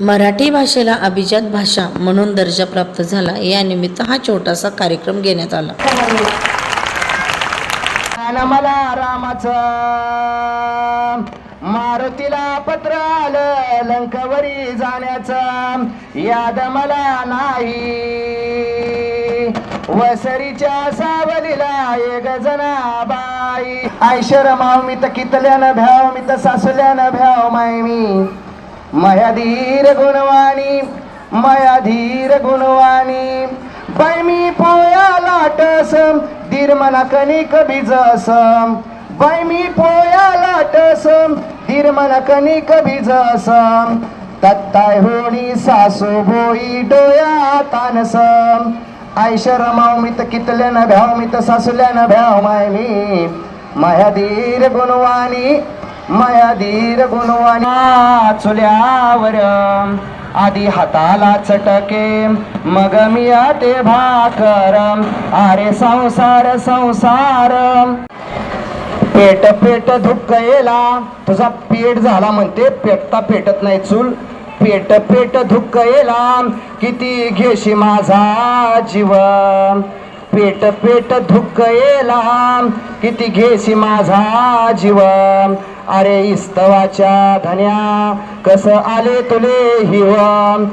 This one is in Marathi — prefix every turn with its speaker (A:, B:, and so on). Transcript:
A: मराठी भाषेला अभिजात भाषा म्हणून दर्जा प्राप्त झाला. यानिमित्त हा छोटासा कार्यक्रम घेण्यात आला.
B: मला रामाचं मारुतीला पत्र आलं लंकावरी जाण्याचं. याद मला नाही. वसरीच्या सावलीला एक जनाबाई. आयशर माव मी तर कितल्यानं भ्याव मी तर सासल्यानं भ्याव माय मी माया धीर गुणवाणी माया धीर गुणवाणी. बाय मी पोया लाटस धीर मना कणिक भिजस बाय मी पोया लाटस धीर मना कणिक भिजस तत्ताय होणी सासू बोई डोया तानस आयशर माव मित तर कितल्यानं भ्याव मित सासुल्या न भ्याव माय मी. माया धीर गुणवाणी माया धीर गुणवाणी. चुल्यावर आधी हाताला चटके मग मी ते भाकर. अरे संसार संसार. पेट पेट धुक्क येला तुझा पेट झाला म्हणते पेटता पेटत नाही चूल. पेट पेट धुक्क येला किती घेशी माझा जीव. पेट पेट धुक्क येला किती घेशी माझा जीव अरे इस्तवाच्या धन्या कस आले तुले हिव